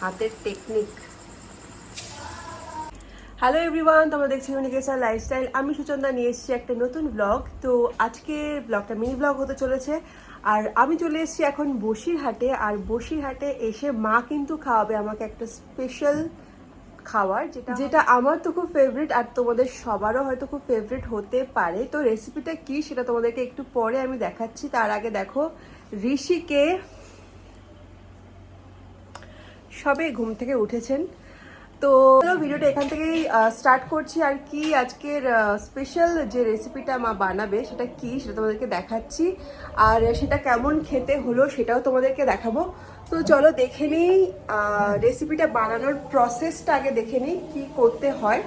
হাতের technique hello everyone তোমরা দেখছি ইউনিকেশন লাইফস্টাইল আমি সুচন্দা নিয়ে এসেছি একটা নতুন ব্লগ তো আজকে ব্লগটা মিনি ব্লগ হতে চলেছে। আর আমি চলে এসেছি এখন বসিরহাটে। আর বসিরহাটে এসে মা কিন্তু খাওয়াবে আমাকে একটা স্পেশাল খাওয়ার যেটা যেটা আমার তো খুব ফেভারিট আর তোমাদের সবারও হয়তো খুব ফেভারিট হতে পারে। তো রেসিপিটা কি সেটা তোমাদেরকে একটু পরে আমি দেখাচ্ছি। তার আগে দেখো ঋষিকে সবে ঘুম থেকে উঠেছেন। তো ভিডিওটা এখান থেকেই স্টার্ট করছি। আর কি আজকের স্পেশাল যে রেসিপিটা মা বানাবে, সেটা কি সেটা তোমাদেরকে দেখাচ্ছি। আর সেটা কেমন খেতে হলো সেটাও তোমাদেরকে দেখাবো। তো চলো দেখে নিই রেসিপিটা বানানোর প্রসেসটা আগে দেখে নিই, কী করতে হয়।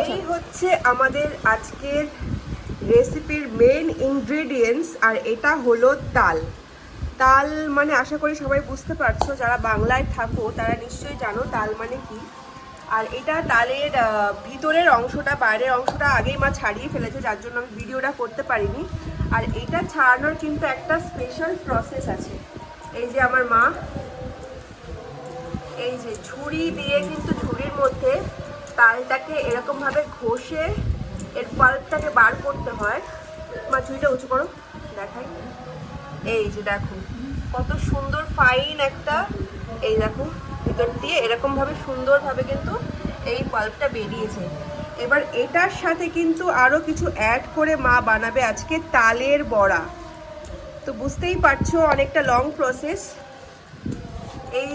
এই হচ্ছে আমাদের আজকের রেসিপির মেন ইনগ্রেডিয়েন্টস আর এটা হলো তাল। তাল মানে আশা করি সবাই বুঝতে পারছ, যারা বাংলায় থাকো তারা নিশ্চয়ই জানো তাল মানে কি। আর এটা তালের ভিতরের অংশটা, বাইরের অংশটা আগেই মা ছাড়িয়ে ফেলেছে, যার জন্য আমি ভিডিওটা করতে পারিনি। আর এটা ছাড়ানোর কিন্তু একটা স্পেশাল প্রসেস আছে। এই যে আমার মা, এই যে ছুরি দিয়ে কিন্তু ছুরির মধ্যে তালটাকে এরকমভাবে ঘষে এর পাল্পটাকে বার করতে হয়। মা ছুরিটা উঁচু করো, দেখাই। এই যে দেখো, কত সুন্দর ফাইন একটা, এই দেখো, ভিতর দিয়ে এরকম ভাবে সুন্দরভাবে কিন্তু এই পাল্পটা বেরিয়েছে। এবার এটার সাথে কিন্তু আরও কিছু অ্যাড করে মা বানাবে আজকে তালের বড়া। তো বুঝতেই পারছ অনেকটা লং প্রসেস এই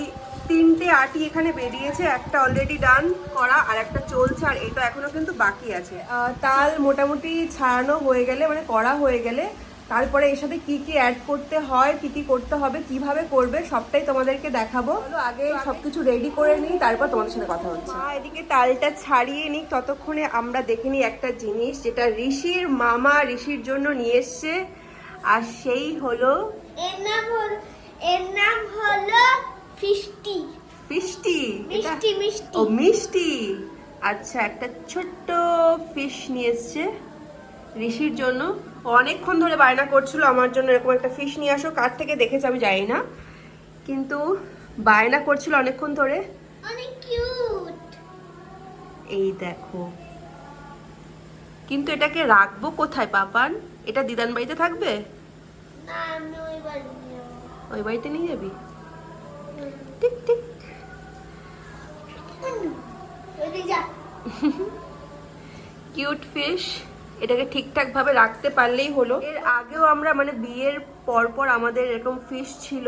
তিনটে আটি এখানে বেরিয়েছে, একটা অলরেডি ডান করা আর একটা চলছে, আর এটা এখনও কিন্তু বাকি আছে। তাল মোটামুটি ছাড়ানো হয়ে গেলে মানে করা হয়ে গেলে তারপরে এর সাথে কি কি অ্যাড করতে হয় কি কি করতে হবে কীভাবে করবে সবটাই তোমাদেরকে দেখাবো। আগে সবকিছু রেডি করে নিই তারপর তোমাদের সাথে কথা হচ্ছে। এদিকে তালটা ছাড়িয়ে নিই ততক্ষণে আমরা দেখে নিই একটা জিনিস যেটা ঋষির মামা ঋষির জন্য নিয়ে এসছে। আর সেই হলো এর নাম হল এর নাম হলো ফিস্টি। ফিষ্টি মিষ্টি মিষ্টি। ও মিষ্টি। আচ্ছা একটা ছোট্ট ফিশ নিয়ে এসছে ঋষির জন্য। অনেকক্ষণ ধরে বায়না করছিল আমার জন্য এরকম একটা ফিশ নিয়ে আসো কার থেকে দেখেছে আমি জানি না। কিন্তু বায়না করছিল অনেকক্ষণ ধরে। এই দেখো। কিন্তু এটাকে রাখব কোথায় পাপান? এটা দিদান বাড়িতে থাকবে? ওই বাড়িতে নিয়ে যাবি। ঠিক ঠিক কিউট ফিশ এটাকে ঠিকঠাক ভাবে রাখতে পারলেই হলো। এর আগেও আমরা মানে বিয়ের পর পর আমাদের এরকম ফিশ ছিল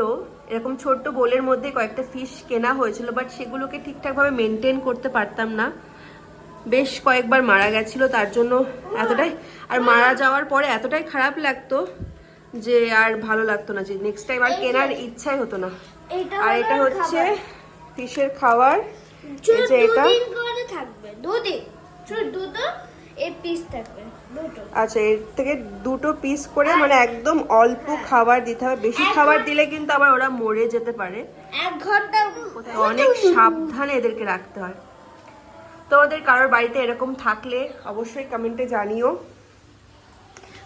এরকম ছোট্ট বোলের মধ্যে কয়েকটা ফিশ কেনা হয়েছিল বাট সেগুলোকে ঠিকঠাক ভাবে মেনটেন করতে পারতাম না। বেশ কয়েকবার মারা গেছিল তার জন্য এতটাই আর মারা যাওয়ার পরে এতটাই খারাপ লাগতো যে আর ভালো লাগতো না যে নেক্সট টাইম আর কেনার ইচ্ছাই হতো না। আর এটা হচ্ছে। ফিশের খাবার শুধু যে এটা। দুদিন এই পিস থাকবে দুটো। আচ্ছা এর থেকে দুটো পিস করে মানে একদম অল্প খাবার দিতে হবে। বেশি খাবার দিলে কিন্তু আবার ওরা মরে যেতে পারে। এক ঘণ্টা অনেক সাবধানে এদেরকে রাখতে হয়। তোমাদের কারোর বাড়িতে এরকম থাকলে অবশ্যই কমেন্টে জানিও।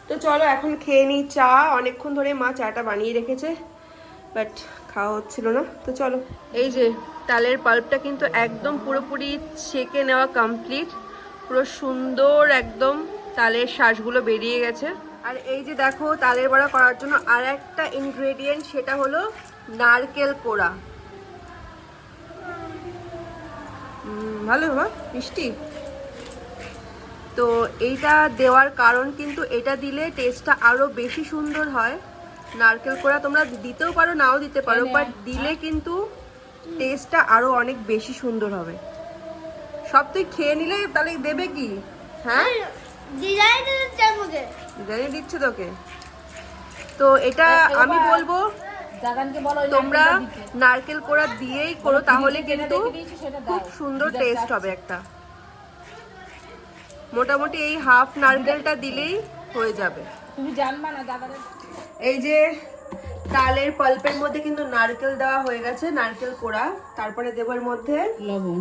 তো চলো এখন খেয়ে নিই চা। অনেকক্ষণ ধরে মা চাটা বানিয়ে রেখেছে বাট খাওয়া হচ্ছিল না। তো চলো। এই যে তালের পাল্পটা কিন্তু একদম পুরোপুরি ছেঁকে নেওয়া কমপ্লিট পুরো সুন্দর একদম তালের শ্বাসগুলো বেরিয়ে গেছে। আর এই যে দেখো তালের বড়া করার জন্য আর একটা ইনগ্রেডিয়েন্ট সেটা হলো নারকেল কোড়া ভালো বাবা মিষ্টি? তো এইটা দেওয়ার কারণ কিন্তু এটা দিলে টেস্টটা আরও বেশি সুন্দর হয়। নারকেল কোড়া তোমরা দিতেও পারো নাও দিতে পারো বাট দিলে কিন্তু টেস্টটা আরও অনেক বেশি সুন্দর হবে। সব তুই খেয়ে নিলে তাহলে দেবে কি? হ্যাঁ? ডিজাইন দিচ্ছে তোকে। তো এটা আমি বলব তোমরা নারকেল কোড়া দিয়েই করো তাহলে কিন্তু খুব সুন্দর টেস্ট হবে একটা। মোটামুটি এই হাফ নারকেলটা দিলেই হয়ে যাবে। তুমি জানবা না দাদাদের এই যে তালের পাল্পের মধ্যে কিন্তু নারকেল দেওয়া হয়ে গেছে নারকেল কোড়া। তারপরে দেবো এর মধ্যে লবণ।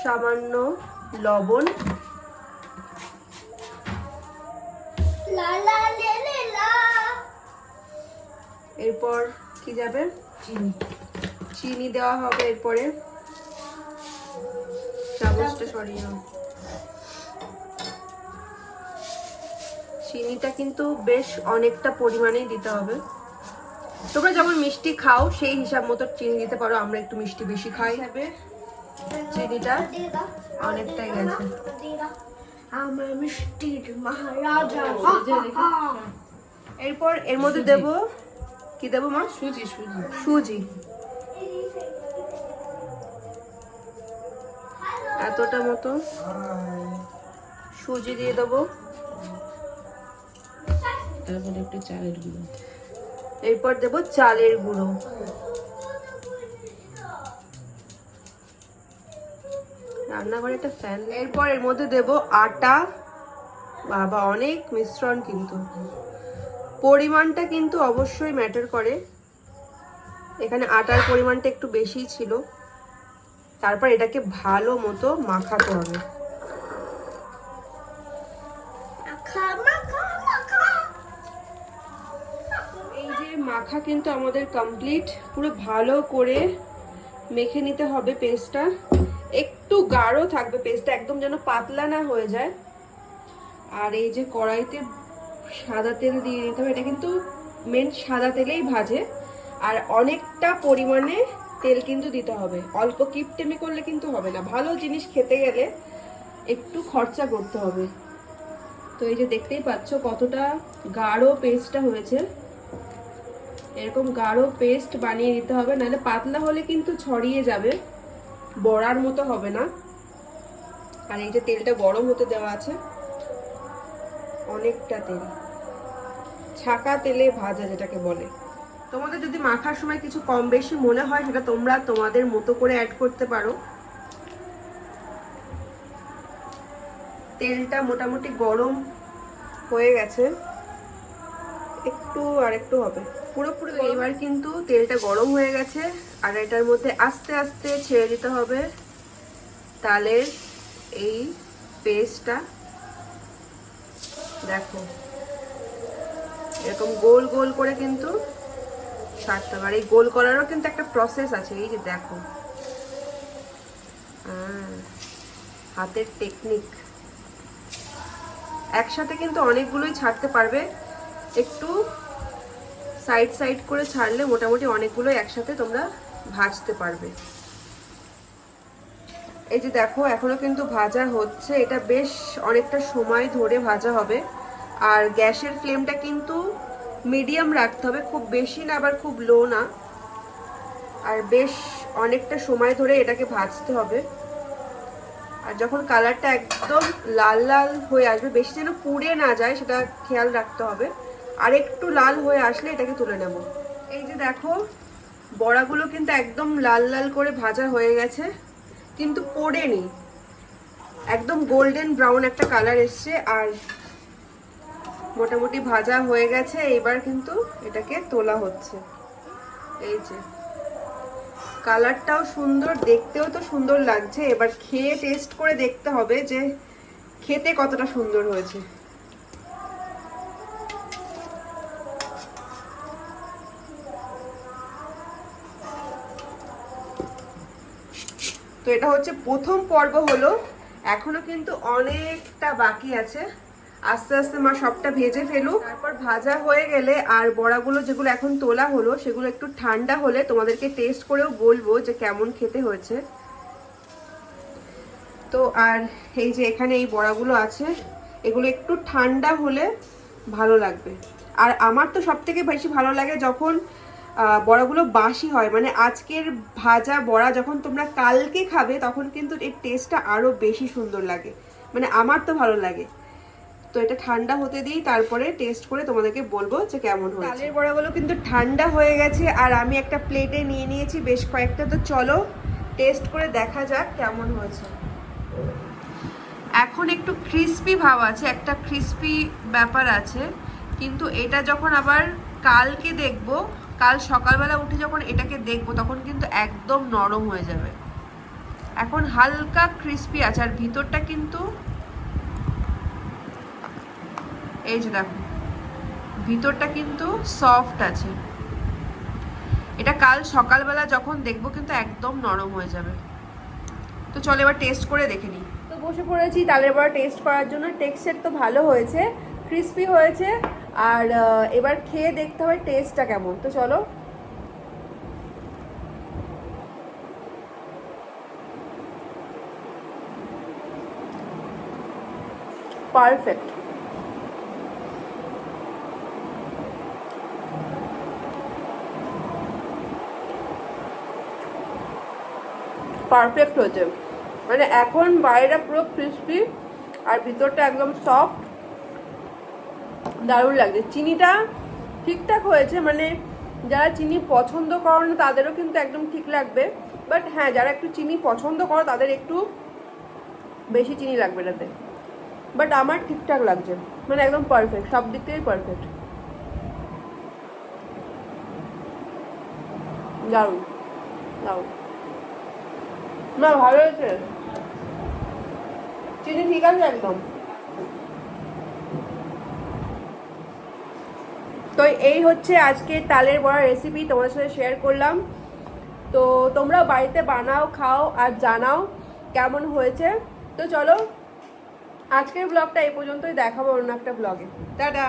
সামান্য লবণ। লা লা লে লে লা। এরপর কি যাবে? চিনি। চিনি দেওয়া হবে এরপরে। চামচটা সরিয়ে চিনিটা কিন্তু বেশ অনেকটা পরিমাণেই দিতে হবে। তোমরা যেমন মিষ্টি খাও সেই হিসাব মতো চিনি দিতে পারো আমরা একটু মিষ্টি বেশি খাই। হিসাবে চিনিটা অনেকটাই গেছে। আমার মিষ্টির মহারাজা এরপর এর মধ্যে দেব কি দেবো মা? সুজি সুজি। সুজি। এতটা মতো সুজি দিয়ে দেবো। তারপরে একটু চালের গুঁড়ো। এরপর দেব চালের গুঁড়ো। রান্নাঘরে একটা ফ্যান এরপর এর মধ্যে দেব আটা। বাবা অনেক মিশ্রণ কিন্তু। পরিমাণটা কিন্তু অবশ্যই ম্যাটার করে। এখানে আটার পরিমাণটা একটু বেশিই ছিল। তারপর এটাকে ভালো মতো মাখাতে হবে। এই যে মাখা কিন্তু আমাদের কমপ্লিট পুরো ভালো করে মেখে নিতে হবে পেস্টটা একটু গাঢ় থাকবে পেস্টটা একদম যেন পাতলা না হয়ে যায়। আর এই যে কড়াইতে সাদা তেল দিয়ে দিতে হবে, এটা কিন্তু মেন সাদা তেলেই ভাজে। আর অনেকটা পরিমাণে তেল কিন্তু দিতে হবে। অল্প কিপটেমি করলে কিন্তু হবে না। ভালো জিনিস খেতে গেলে একটু খরচা করতে হবে। তো এই যে দেখতেই পাচ্ছ কতটা গাঢ় পেস্টটা হয়েছে। এরকম গাঢ় পেস্ট বানিয়ে দিতে হবে, নাহলে পাতলা হলে কিন্তু ছড়িয়ে যাবে। বড়ার মতো হবে না। আর এই যে তেলটা গরম হতে দেওয়া আছে, অনেকটা তেল। ছাকা তেলে ভাজা যেটাকে বলে। তোমাদের যদি মাখার সময় কিছু কম বেশি মনে হয়, সেটা তোমরা তোমাদের মতো করে অ্যাড করতে পারো। তেলটা মোটামুটি গরম হয়ে গেছে। একটু আর একটু হবে। পুরোপুরি এবার কিন্তু তেলটা গরম হয়ে গেছে, আর এটার মধ্যে আস্তে আস্তে ছেড়ে দিতে হবে। তালের এই পেস্টটা, দেখো। এরকম গোল গোল করে কিন্তু ছাড়তে হবে। আর এই গোল করারও কিন্তু একটা প্রসেস আছে, এই যে দেখো। হাতের টেকনিক একসাথে কিন্তু অনেকগুলোই ছাড়তে পারবে। একটু সাইড সাইড করে ছাড়লে মোটামুটি অনেকগুলো একসাথে তোমরা ভাজতে পারবে। এই যে দেখো, এখনও কিন্তু ভাজা হচ্ছে। এটা বেশ অনেকটা সময় ধরে ভাজা হবে। আর গ্যাসের ফ্লেমটা কিন্তু মিডিয়াম রাখতে হবে। খুব বেশি না, আবার খুব লো না। আর বেশ অনেকটা সময় ধরে এটাকে ভাজতে হবে। আর যখন কালারটা একদম লাল লাল হয়ে আসবে, বেশি যেন পুড়ে না যায়, সেটা খেয়াল রাখতে হবে। আর একটু লাল হয়ে আসলে এটাকে তুলে নেব। এই যে দেখো, বড়াগুলো কিন্তু একদম লাল লাল করে ভাজা হয়ে গেছে, কিন্তু পোড়েনি। একদম গোল্ডেন ব্রাউন একটা কালার এসছে আর মোটামুটি ভাজা হয়ে গেছে এবার কিন্তু এটাকে তোলা হচ্ছে। এই যে কালারটাও সুন্দর, দেখতেও তো সুন্দর লাগছে। এবার খেয়ে টেস্ট করে দেখতে হবে যে খেতে কতটা সুন্দর হয়েছে। এটা হচ্ছে প্রথম পর্ব হলো। এখনও কিন্তু অনেকটা বাকি আছে। আস্তে আস্তে মা সবটা ভেজে ফেলুক। তারপর ভাজা হয়ে গেলে আর বড়াগুলো যেগুলো এখন তোলা হলো, সেগুলো একটু ঠান্ডা হলে তোমাদেরকে টেস্ট করেও বলব যে কেমন খেতে হয়েছে। তো আর এই যে এখানে এই বড়াগুলো আছে, এগুলো একটু ঠান্ডা হলে ভালো লাগবে। আর আমার তো সব থেকে বেশি ভালো লাগে যখন বড়াগুলো বাসি হয়। মানে আজকের ভাজা বড়া যখন তোমরা কালকে খাবে, তখন কিন্তু এর টেস্টটা আরও বেশি সুন্দর লাগে। মানে আমার তো ভালো লাগে। তো এটা ঠান্ডা হতে দিই তারপরে টেস্ট করে তোমাদেরকে বলব যে কেমন হয়েছে। চালের বড়াগুলো কিন্তু ঠান্ডা হয়ে গেছে, আর আমি একটা প্লেটে নিয়ে নিয়েছি বেশ কয়েকটা। তো চলো টেস্ট করে দেখা যাক কেমন হয়েছে। এখন একটু ক্রিস্পি ভাব আছে, একটা ক্রিস্পি ব্যাপার আছে। কিন্তু এটা যখন আবার কালকে দেখব কাল সকালবেলা উঠে যখন এটাকে দেখব, তখন কিন্তু একদম নরম হয়ে যাবে। এখন হালকা ক্রিস্পি আছে, আর ভিতরটা কিন্তু এই যে দেখো, ভিতরটা কিন্তু সফট আছে। এটা কাল সকালবেলা যখন দেখব, কিন্তু একদম নরম হয়ে যাবে। তো চলো এবার টেস্ট করে দেখে নিই। তো বসে পড়েছি তালের বড়া টেস্ট করার জন্য টেক্সচার তো ভালো হয়েছে ক্রিস্পি হয়েছে। আর এবার খেয়ে দেখতে হবে টেস্টটা কেমন। তো চলো। পারফেক্ট পারফেক্ট হয়েছে। মানে এখন বাইরেটা পুরো ক্রিস্পি আর ভিতরটা একদম সফট দারুণ লাগছে। চিনিটা ঠিকঠাক হয়েছে মানে যারা চিনি পছন্দ করো না, তাদেরও কিন্তু একদম ঠিক লাগবে। বাট হ্যাঁ যারা একটু চিনি পছন্দ করো, তাদের একটু বেশি চিনি লাগবে এটাতে বাট আমার ঠিকঠাক লাগছে মানে একদম পারফেক্ট সব দিক থেকেই পারফেক্ট দারুণ দারুণ। না, ভালো হয়েছে। চিনি ঠিক আছে একদম। তো এই হচ্ছে আজকে তালের বড়া রেসিপি তোমার সাথে শেয়ার করলাম। তো তোমরা বাড়িতে বানাও, খাও আর জানাও কেমন হয়েছে। তো চলো, আজকের ব্লগটা এই পর্যন্তই, দেখাবো অন্য একটা ব্লগে টাটা!